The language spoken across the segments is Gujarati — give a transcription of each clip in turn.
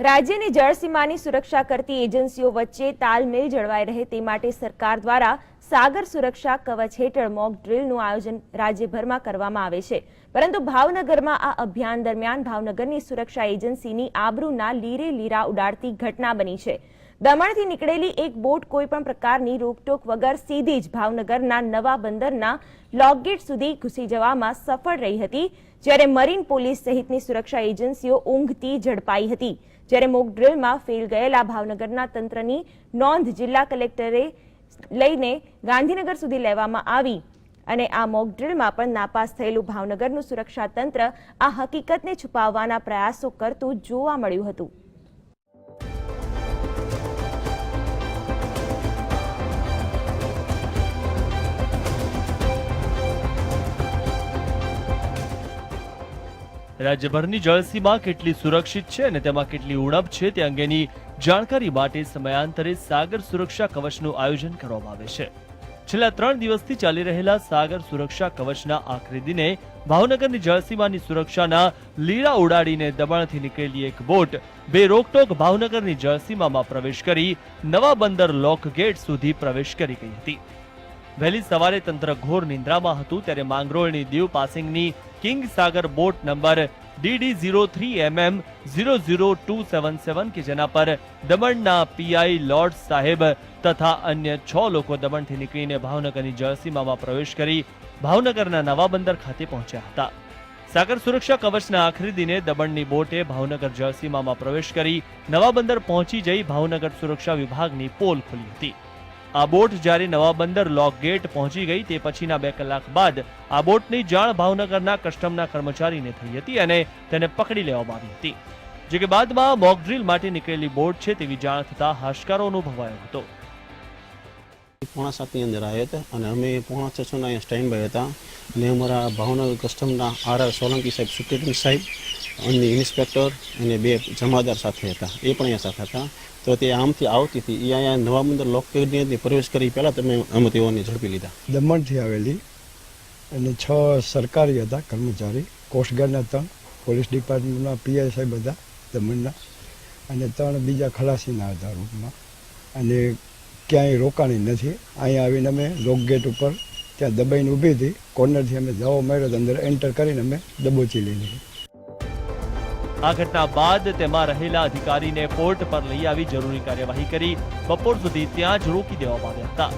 રાજ્યની જળસીમાની સુરક્ષા કરતી એજન્સીઓ વચ્ચે તાલમેલ જળવાઈ રહે તે માટે સરકાર દ્વારા સાગર સુરક્ષા કવચ હેઠળ મોક ડ્રીલનું આયોજન રાજ્યભરમાં કરવામાં આવે છે. પરંતુ ભાવનગરમાં આ અભિયાન દરમિયાન ભાવનગરની સુરક્ષા એજન્સીની આબરૂના લીરે લીરા ઉડાડતી ઘટના બની છે. દમણથી નીકળેલી એક બોટ કોઈપણ પ્રકારની રોકટોક વગર સીધી જ ભાવનગરના નવા બંદરના લોકગેટ સુધી ઘૂસી જવામાં સફળ રહી હતી, જ્યારે મરીન પોલીસ સહિતની સુરક્ષા એજન્સીઓ ઊંઘતી ઝડપાઈ હતી. જ્યારે મોક ડ્રીલમાં ફેલ ગયેલા ભાવનગરના તંત્રની નોંધ જિલ્લા કલેક્ટરે લઈને ગાંધીનગર સુધી લેવામાં આવી અને આ મોક ડ્રીલમાં પણ નાપાસ થયેલું ભાવનગરનું સુરક્ષા તંત્ર આ હકીકતને છુપાવવાના પ્રયાસો કરતું જોવા મળ્યું હતું. રાજ્યભરની જળસીમા કેટલી સુરક્ષિત છે અને તેમાં કેટલી ઉણપ છે તે અંગેની જાણકારી માટે સમયાંતરે સાગર સુરક્ષા કવચનું આયોજન કરવામાં આવે છે. છેલ્લા ત્રણ દિવસથી ચાલી રહેલા સાગર સુરક્ષા કવચના આખરી દિને ભાવનગરની જળસીમાની સુરક્ષાના લીરા ઉડાડીને દબાણથી નીકળેલી એક બોટ બે રોકટોક ભાવનગરની જળસીમામાં પ્રવેશ કરી નવા બંદર લોક ગેટ સુધી પ્રવેશ કરી ગઈ હતી. વહેલી સવારે તંત્ર ઘોર નિંદ્રામાં હતું ત્યારે માંગરોળની Diu પાસિંગની king Sagar boat number DD zero three MM zero zero two seven seven કે જેના પર દમણના પીઆઈ લોર્ડ સાહેબ તથા અન્ય છ લોકો દમણથી નીકળીને ભાવનગરની જળસીમામાં પ્રવેશ કરી ભાવનગરના નવા બંદર ખાતે પહોંચ્યા હતા. સાગર સુરક્ષા કવચના આખરી દિને દમણની બોટે ભાવનગર જળસીમામાં પ્રવેશ કરી નવા બંદર પહોંચી જઈ ભાવનગર સુરક્ષા વિભાગની પોલ ખોલી હતી. આ બોટ જ્યારે નવા બંદર લોક ગેટ પહોંચી ગઈ તે પછીના બે કલાક બાદ આ બોટની જાણ ભાવનગરના કસ્ટમના કર્મચારીને થઈ હતી અને તેને પકડી લેવામાં આવી હતી. જો કે બાદમાં મોક ડ્રીલ માટે નીકળેલી બોટ છે તેવી જાણ થતા હાશકારો અનુભવાયો હતો. પોણા સાતની અંદર આવ્યા હતા અને અમે પોણા છસોના અહીંયા સ્ટેન્ડ બાય હતા. અને અમારા ભાવનગર કસ્ટમના આર આર સોલંકી સાહેબ સુપ્રિન્ટેન્ડન્ટ સાહેબ અને ઇન્સ્પેક્ટર અને બે જમાદાર સાથે હતા. એ પણ અહીંયા સાથે હતા. તો તે આમથી આવતી હતી. એ અહીંયા નવા મંદર લોકની અંદર પ્રવેશ કરી પહેલાં તમે અમે તેઓને ઝડપી લીધા. દમણથી આવેલી અને છ સરકારી હતા, કર્મચારી કોસ્ટગાર્ડના ત્રણ પોલીસ ડિપાર્ટમેન્ટના પીઆઈ હતા દમણના, અને ત્રણ બીજા ખલાસીના હતા રૂપમાં અને ક્યાંય રોકાણી નથી. અહીંયા આવીને અમે લોક ગેટ ઉપર ત્યાં દબાઈને ઊભી હતી. કોર્નરથી અમે જવો માર્યો અંદર એન્ટર કરીને અમે દબોચી લીધી. આ ઘટના બાદ તેમાં રહેલા અધિકારીને પોર્ટ પર લઈ આવી જરૂરી કાર્યવાહી કરી. બપોર સુધી ત્યાં જ રોકી દેવામાં આવ્યા હતા.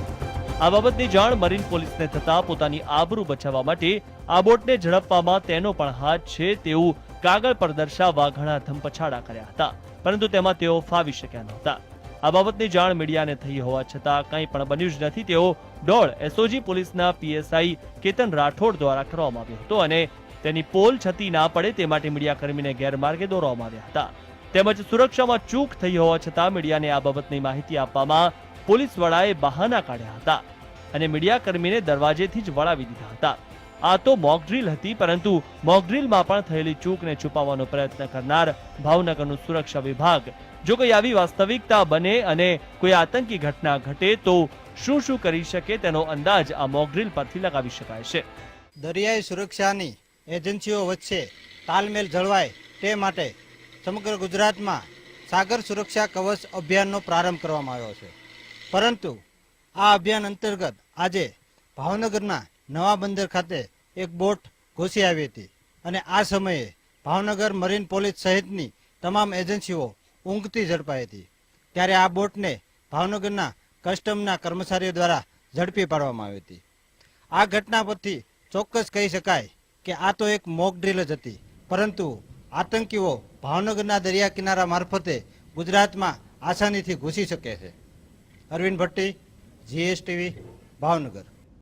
આ બાબતની જાણ મરીન પોલીસને થતા પોતાની આબરૂ બચાવવા માટે આ બોટને ઝડપવામાં તેનો પણ હાથ છે તેવું કાગળ પર દર્શાવવા ઘણા ધમપછાડા કર્યા હતા. પરંતુ તેમાં તેઓ ફાવી શક્યા નહોતા આ બાબતની જાણ મીડિયાને થઈ હોવા છતાં કંઈ પણ બન્યું જ નથી તેઓ ડોળ એસઓજી પોલીસના પીએસઆઈ કેતન રાઠોડ દ્વારા કરવામાં આવ્યો હતો અને તેની પોલ છતી ના પડે તે માટે મીડિયાકર્મીને ગેરમાર્ગે દોરવામાં આવ્યા હતા. તેમજ સુરક્ષામાં ચૂક થઈ હોવા છતાં મીડિયાને આ બાબતની માહિતી આપવામાં પોલીસ વડાએ બહાના કાઢ્યા હતા અને મીડિયાકર્મીને દરવાજેથી જ વળાવી દીધા હતા. આ તો મોકડ્રીલ હતી, પરંતુ મોકડ્રીલમાં પણ થયેલી ચૂકને છુપાવવાનો પ્રયત્ન કરનાર ભાવનગરનું સુરક્ષા વિભાગ. જો કોઈ આવી વાસ્તવિકતા બને અને કોઈ આતંકી ઘટના ઘટે, તો શું શું કરી શકે તેનો અંદાજ આ મોકડ્રીલ પરથી લગાવી શકાય છે. દરિયાઈ સુરક્ષાની એજન્સીઓ વચ્ચે તાલમેલ જળવાય તે માટે સમગ્ર ગુજરાતમાં સાગર સુરક્ષા કવચ અભિયાનનો પ્રારંભ કરવામાં આવ્યો છે. પરંતુ આ અભિયાન અંતર્ગત આજે ભાવનગરના નવા બંદર ખાતે એક બોટ ઘૂસી આવી હતી અને આ સમયે ભાવનગર મરીન પોલીસ સહિતની તમામ એજન્સીઓ ઊંઘતી ઝડપાઈ હતી. ત્યારે આ બોટને ભાવનગરના કસ્ટમના કર્મચારીઓ દ્વારા ઝડપી પાડવામાં આવી હતી. આ ઘટના પરથી ચોક્કસ કહી શકાય કે આ તો એક મોક ડ્રીલ જ હતી. પરંતુ આતંકીઓ ભાવનગરના દરિયા કિનારા મારફતે ગુજરાતમાં આસાનીથી ઘૂસી શકે છે. અરવિંદ ભટ્ટી જીએસટીવી ભાવનગર.